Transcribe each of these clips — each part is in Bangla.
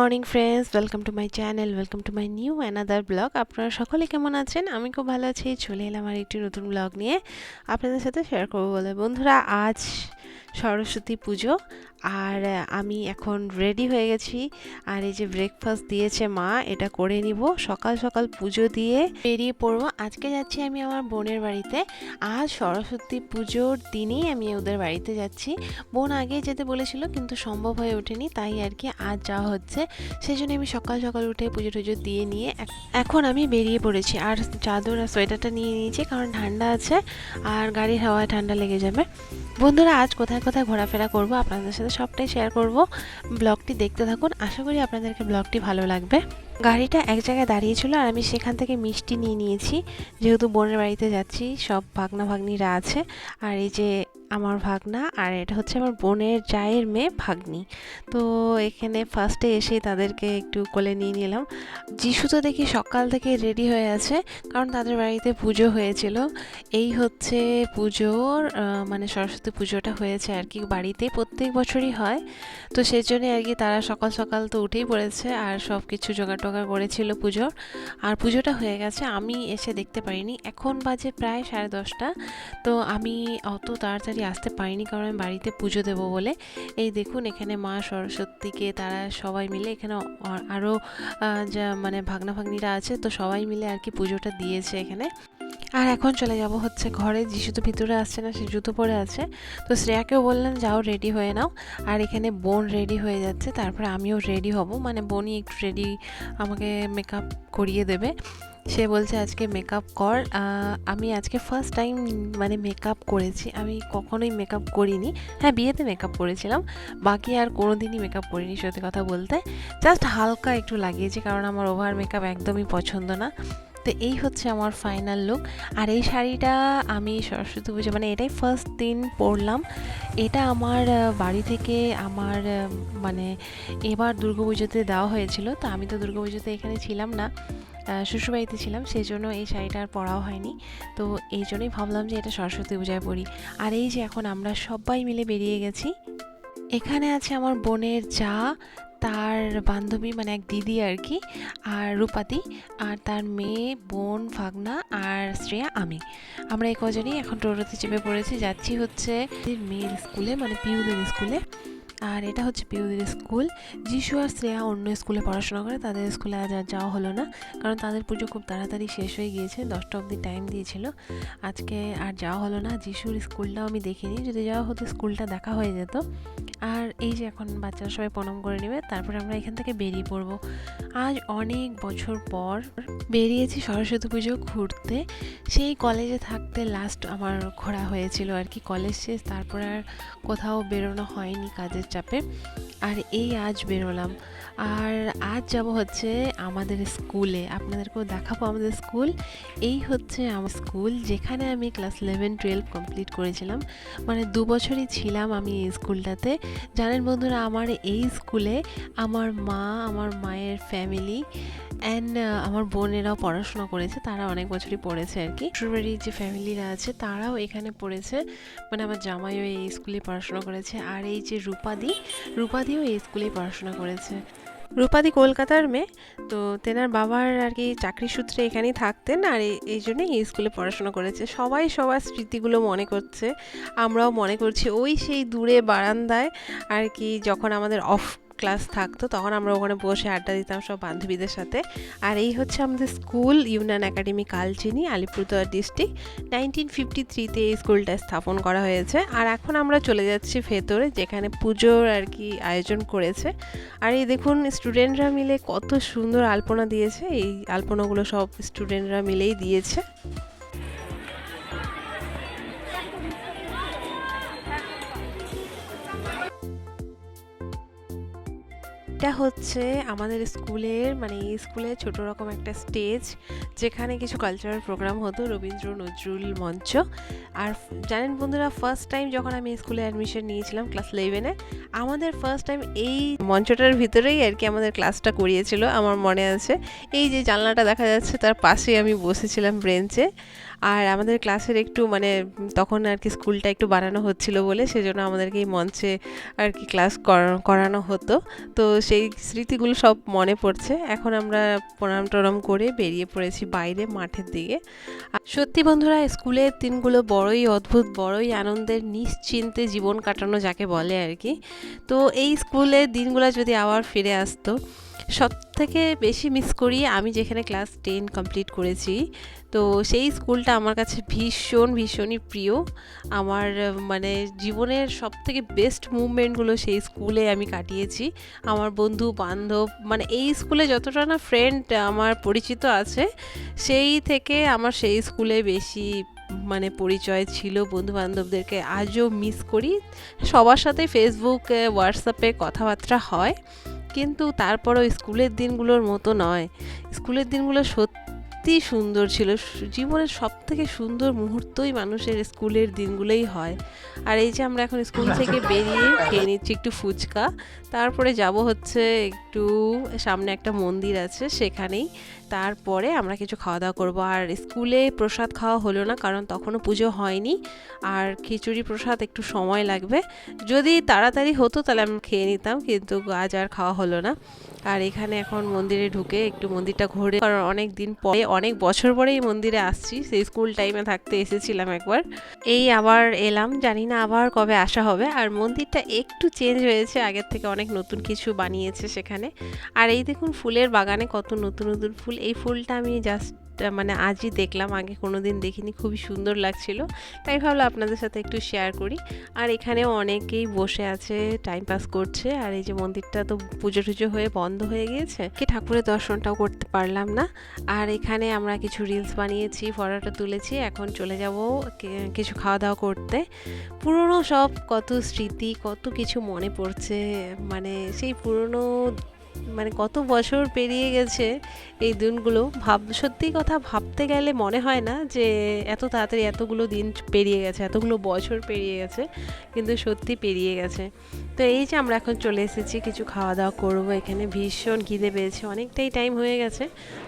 Morning friends welcome to my channel welcome to my new another blog আপনারা সকলে কেমন আছেন? আমি খুব ভালো আছি। চলে এলাম আর একটি নতুন ব্লগ নিয়ে। আপনাদের সাথে শেয়ার করব বলে। বন্ধুরা, আজ সরস্বতী পুজো। আর আমি এখন রেডি হয়ে গেছি। আর এই যে ব্রেকফাস্ট দিয়েছে মা, এটা করে নিব। সকাল সকাল পুজো দিয়ে বেরিয়ে পড়ব। আজকে যাচ্ছি আমি আমার বোনের বাড়িতে। আজ সরস্বতী পুজোর দিনেই আমি ওদের বাড়িতে যাচ্ছি। বোন আগে যেতে বলেছিল, কিন্তু সম্ভব হয়ে ওঠেনি, তাই আর কি আজ যাওয়া হচ্ছে। সেই জন্য আমি সকাল সকাল উঠে পুজো টুজো দিয়ে নিয়ে এখন আমি বেরিয়ে পড়েছি। আর চাদর আর সোয়েটারটা নিয়ে নিয়েছি, কারণ ঠান্ডা আছে, আর গাড়ির হাওয়ায় ঠান্ডা লেগে যাবে। বন্ধুরা, আজ কোথায় কোথায় ঘোরাফেরা করব, আপনাদের সাথে সবটাই শেয়ার করব। ব্লগটি দেখতে থাকুন, আশা করি আপনাদেরকে ব্লগটি ভালো লাগবে। গাড়িটা এক জায়গায় দাঁড়িয়েছিল আর আমি সেখান থেকে মিষ্টি নিয়ে নিয়েছি। যেহেতু বোনের বাড়িতে যাচ্ছি, সব ভাগনা ভাগ্নিরা আছে। আর এই যে আমার ভাগনা আর এটা হচ্ছে আমার বোনের জায়ের মেয়ে ভাগ্নি। তো এখানে ফার্স্টে এসেই তাদেরকে একটু কোলে নিয়ে নিলাম। যিশু তো দেখি সকাল থেকে রেডি হয়ে আছে, কারণ তাদের বাড়িতে পুজো হয়েছিল। এই হচ্ছে পুজোর মানে সরস্বতী পুজোটা হয়েছে আর কি বাড়িতেই প্রত্যেক বছরই হয়। তো সেই জন্যই আর কি তারা সকাল সকাল তো উঠেই পড়েছে আর সব কিছু জোগাড় টোগাড় করেছিল পুজোর। আর পুজোটা হয়ে গেছে, আমি এসে দেখতে পারিনি। এখন বাজে প্রায় সাড়ে দশটা। তো আমি অত তাড়াতাড়ি আসতে পারিনি, কারণ আমি বাড়িতে পুজো দেবো বলে। এই দেখুন, এখানে মা সরস্বতীকে তারা সবাই মিলে এখানে আরও যা মানে ভাগ্না ভাগ্নিরা আছে, তো সবাই মিলে আর কি পুজোটা দিয়েছে এখানে। আর এখন চলে যাব হচ্ছে ঘরে। যিশু তো ভিতরে আসছে না, সে জুতো পরে আছে। তো শ্রেয়াকেও বললাম যাও রেডি হয়ে নাও। আর এখানে বোন রেডি হয়ে যাচ্ছে। তারপরে আমিও রেডি হব। মানে বোনই একটু রেডি আমাকে মেকআপ করিয়ে দেবে। সে বলছে, আজকে মেকআপ কর। আমি আজকে ফার্স্ট টাইম মানে মেকআপ করেছি। আমি কখনোই মেকআপ করিনি। হ্যাঁ বিয়েতে মেকআপ করেছিলাম। বাকি আর কোনো দিনই মেকআপ করিনি, সত্যি কথা বলতে। জাস্ট হালকা একটু লাগিয়েছি, কারণ আমার ওভার মেকআপ একদমই পছন্দ না। তো এই হচ্ছে আমার ফাইনাল লুক আর এই শাড়িটা আমি সরস্বতী পুজো মানে এটাই ফার্স্ট দিন পরলাম। এটা আমার বাড়ি থেকে আমার মানে এবার দুর্গাপুজোতে দেওয়া হয়েছিল। তো আমি তো দুর্গাপুজোতে এখানে ছিলাম না শ্বশুরবাড়িতে ছিলাম সেই জন্য এই শাড়িটা আর পরাও হয়নি। তো এই জন্যই ভাবলাম যে এটা সরস্বতী পূজায় পরি। আর এই যে এখন আমরা সবাই মিলে বেরিয়ে গেছি। এখানে আছে আমার বোনের যা তার বান্ধবী মানে এক দিদি আর কি আর রূপাতি আর তার মেয়ে, বোন, ফাগনা, আর শ্রেয়া, আমি। আমরা এই কজনই এখন টোটোতে চেপে পড়েছি। যাচ্ছি হচ্ছে মেয়ের স্কুলে মানে পিউদের স্কুলে। আর এটা হচ্ছে পিউদের স্কুল। যিশু আর শ্রেয়া অন্য স্কুলে পড়াশোনা করে। তাদের স্কুলে আজ আর যাওয়া হলো না, কারণ তাদের পুজো খুব তাড়াতাড়ি শেষ হয়ে গিয়েছে। দশটা অবধি টাইম দিয়েছিল। আজকে আর যাওয়া হলো না। যিশুর স্কুলটাও আমি দেখিনি। যদি যাওয়া হতো, স্কুলটা দেখা হয়ে যেত। আর এই যে এখন বাচ্চারা সবাই প্রণাম করে নেবে, তারপরে আমরা এখান থেকে বেরিয়ে পড়ব। আজ অনেক বছর পর বেরিয়েছি সরস্বতী পুজো ঘুরতে। সেই কলেজে থাকতে লাস্ট আমার ঘোরা হয়েছিল আর কি কলেজ শেষ, তারপর আর কোথাও বেরোনো হয়নি কাজের চাপে। আর এই আজ বেরোলাম। আর আজ যাব হচ্ছে আমাদের স্কুলে। আপনাদেরকেও দেখাবো আমাদের স্কুল। এই হচ্ছে আমার স্কুল, যেখানে আমি ক্লাস ইলেভেন টুয়েলভ কমপ্লিট করেছিলাম। মানে দু বছরই ছিলাম আমি এই স্কুলটাতে। জানেন বন্ধুরা, আমার এই স্কুলে আমার মা, আমার মায়ের ফ্যামিলি অ্যান্ড আমার বোনেরাও পড়াশোনা করেছে। তারা অনেক বছরই পড়েছে আর কি। শ্বশুরবাড়ির যে ফ্যামিলিরা আছে, তারাও এখানে পড়েছে। মানে আমার জামাইও এই স্কুলে পড়াশোনা করেছে। আর এই যে রূপাদি, রূপাদিও এই স্কুলেই পড়াশোনা করেছে। রূপাদি কলকাতার মেয়ে, তো তেনার বাবার আর কি চাকরি সূত্রে এখানেই থাকতেন আর এই- জন্যেই এই স্কুলে পড়াশোনা করেছে। সবাই সবার স্মৃতিগুলো মনে করছে, আমরাও মনে করছি। ওই সেই দূরে বারান্দায় আর কি যখন আমাদের অফ ক্লাস থাকতো, তখন আমরা ওখানে বসে আড্ডা দিতাম সব বান্ধবীদের সাথে। আর এই হচ্ছে আমাদের school Union Academy Kalchini, Alipurduar district. Nineteen fifty থ্রিতে এই স্কুলটা স্থাপন করা হয়েছে। আর এখন আমরা চলে যাচ্ছি ভেতরে, যেখানে পুজোর আর কি আয়োজন করেছে। আর এই দেখুন স্টুডেন্টরা মিলে কত সুন্দর আলপনা দিয়েছে। এই আলপনাগুলো সব স্টুডেন্টরা মিলেই দিয়েছে। এটা হচ্ছে আমাদের স্কুলের মানে স্কুলে ছোট রকম একটা স্টেজ যেখানে কিছু কালচারাল প্রোগ্রাম হতো, রবীন্দ্র নজরুল মঞ্চ। আর জানেন বন্ধুরা ফার্স্ট টাইম যখন আমি স্কুলে অ্যাডমিশন নিয়েছিলাম ক্লাস ইলেভেনে আমাদের ফার্স্ট টাইম এই মঞ্চটার ভিতরেই আর কি আমাদের ক্লাসটা করিয়েছিল, আমার মনে আছে। এই যে জানলাটা দেখা যাচ্ছে, তার পাশেই আমি বসেছিলাম ব্রেঞ্চে আর আমাদের ক্লাসের একটু মানে তখন আর কি স্কুলটা একটু বানানো হচ্ছিল বলে সেজন্য আমাদেরকে এই মঞ্চে আর কি ক্লাস করা- করানো হতো। তো সেই স্মৃতিগুলো সব মনে পড়ছে। এখন আমরা প্রণাম টনাম করে বেরিয়ে পড়েছি বাইরে মাঠের দিকে। সত্যি বন্ধুরা, স্কুলের দিনগুলো বড়ই অদ্ভুত, বড়ই আনন্দের, নিশ্চিন্তে জীবন কাটানো যাকে বলে আর কি। তো এই স্কুলের দিনগুলো যদি আবার ফিরে আসতো সব থেকে বেশি মিস করি আমি যেখানে ক্লাস টেন কমপ্লিট করেছি। তো সেই স্কুলটা আমার কাছে ভীষণ, ভীষণই প্রিয়। আমার মানে জীবনের সব থেকে বেস্ট মুভমেন্টগুলো সেই স্কুলে আমি কাটিয়েছি। আমার বন্ধু, বান্ধব মানে এই স্কুলে যতটা না ফ্রেন্ড আমার পরিচিত আছে, সেই থেকে আমার সেই স্কুলে বেশি মানে পরিচয় ছিল। বন্ধু বান্ধবদেরকে আজও মিস করি। সবার সাথে ফেসবুক হোয়াটসঅ্যাপে কথাবার্তা হয়। কিন্তু তারপরও স্কুলের দিনগুলোর মতো নয়। স্কুলের দিনগুলো সত্যি সুন্দর ছিল। জীবনের সব থেকে সুন্দর মুহূর্তই মানুষের স্কুলের দিনগুলোই হয়। আর এই যে আমরা এখন স্কুল থেকে বেরিয়ে খেয়ে নিচ্ছি একটু ফুচকা, তারপরে যাব হচ্ছে একটু সামনে একটা মন্দির আছে সেখানেই। তারপরে আমরা কিছু খাওয়া দাওয়া করব। আর স্কুলে প্রসাদ খাওয়া হলো না, কারণ তখনও পুজো হয়নি। আর খিচুড়ি প্রসাদ একটু সময় লাগবে। যদি তাড়াতাড়ি হতো তাহলে আমি খেয়ে নিতাম, কিন্তু আজ আর খাওয়া হলো না। আর এখানে এখন মন্দিরে ঢুকে একটু মন্দিরটা ঘুরে, কারণ অনেক দিন পরে, অনেক বছর পরে এই মন্দিরে আসছি। সেই স্কুল টাইমে থাকতে এসেছিলাম একবার। এই আবার এলাম, জানি না আবার কবে আসা হবে। আর মন্দিরটা একটু চেঞ্জ হয়েছে, আগের থেকে অনেক নতুন কিছু বানিয়েছে সেখানে। আর এই দেখুন, ফুলের বাগানে কত নতুন নতুন ফুল এই ফুলটা আমি জাস্ট মানে আজই দেখলাম, আগে কোনো দিন দেখিনি, খুবই সুন্দর লাগছিল। তাই ভাবলাম আপনাদের সাথে একটু শেয়ার করি। আর এখানেও অনেকেই বসে আছে টাইম পাস করছে, আর এই যে মন্দিরটা তো পুজো টুজো হয়ে বন্ধ হয়ে গিয়েছে। কি ঠাকুরের দর্শনটাও করতে পারলাম না। আর এখানে আমরা কিছু রিলস বানিয়েছি, ফটোটা তুলেছি, এখন চলে যাব কিছু খাওয়া দাওয়া করতে। পুরনো সব কত স্মৃতি, কত কিছু মনে পড়ছে মানে সেই পুরনো মানে কত বছর পেরিয়ে গেছে এই দিনগুলো। ভাব সত্যি কথা ভাবতে গেলে মনে হয় না যে এত তাড়াতাড়ি এতগুলো দিন পেরিয়ে গেছে, এতগুলো বছর পেরিয়ে গেছে, কিন্তু সত্যি পেরিয়ে গেছে। তো এই যে আমরা এখন চলে এসেছি, কিছু খাওয়া দাওয়া করব এখানে। ভীষণ খিদে পেয়েছে, অনেকটাই টাইম হয়ে গেছে।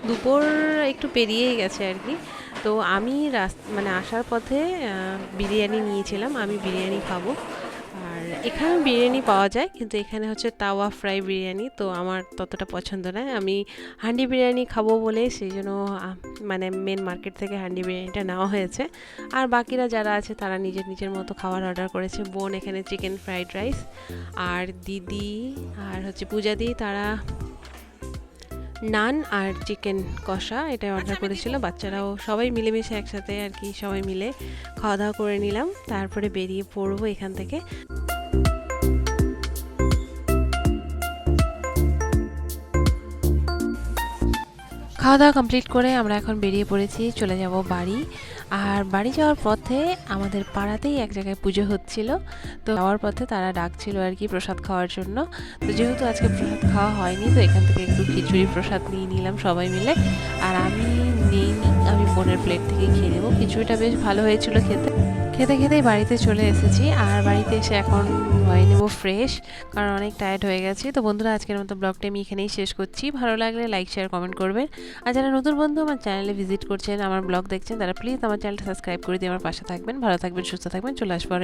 দুপুর একটু পেরিয়েই গেছে আর কি। তো আমি রাস মানে আসার পথে বিরিয়ানি নিয়েছিলাম, আমি বিরিয়ানি খাব। এখানে বিরিয়ানি পাওয়া যায় কিন্তু এখানে হচ্ছে তাওয়া ফ্রাই বিরিয়ানি তো আমার ততটা পছন্দ নয় আমি হান্ডি বিরিয়ানি খাব বলে সেই জন্য মানে মেন মার্কেট থেকে হান্ডি বিরিয়ানিটা নেওয়া হয়েছে। আর বাকিরা যারা আছে তারা নিজের নিজের মতো খাবার অর্ডার করেছে। বোন এখানে চিকেন ফ্রাইড রাইস আর দিদি আর হচ্ছে পূজা দি তারা নান আর চিকেন কষা এটা অর্ডার করেছিল। বাচ্চারাও সবাই মিলেমিশে একসাথে আর কি সবাই মিলে খাওয়া দাওয়া করে নিলাম। তারপরে বেরিয়ে পড়ব এখান থেকে। খাওয়া দাওয়া কমপ্লিট করে আমরা এখন বেরিয়ে পড়েছি, চলে যাব বাড়ি। আর বাড়ি যাওয়ার পথে আমাদের পাড়াতেই এক জায়গায় পুজো হচ্ছিল। তো যাওয়ার পথে তারা ডাকছিল আর কি প্রসাদ খাওয়ার জন্য। তো যেহেতু আজকে প্রসাদ খাওয়া হয়নি, তো এখান থেকে একটু খিচুড়ি প্রসাদ নিয়ে নিলাম সবাই মিলে। আর আমি নেই আমি বোনের প্লেট থেকে খেয়ে নেব। খিচুড়িটা বেশ ভালো হয়েছিল খেতে। খেতে খেতেই বাড়িতে চলে এসেছি আর বাড়িতে এসে এখন হয়ে নেব ফ্রেশ কারণ অনেক টায়ার্ড হয়ে গেছি। তো বন্ধুরা, আজকের মতো ব্লগটা আমি এখানেই শেষ করছি। ভালো লাগলে লাইক শেয়ার কমেন্ট করবেন। আর যারা নতুন বন্ধু আমার চ্যানেলে ভিজিট করছেন, আমার ব্লগ দেখছেন, তারা প্লিজ আমার চ্যানেলটা সাবস্ক্রাইব করে দিয়ে আমার পাশে থাকবেন। ভালো থাকবেন, সুস্থ থাকবেন, চলে আসব আর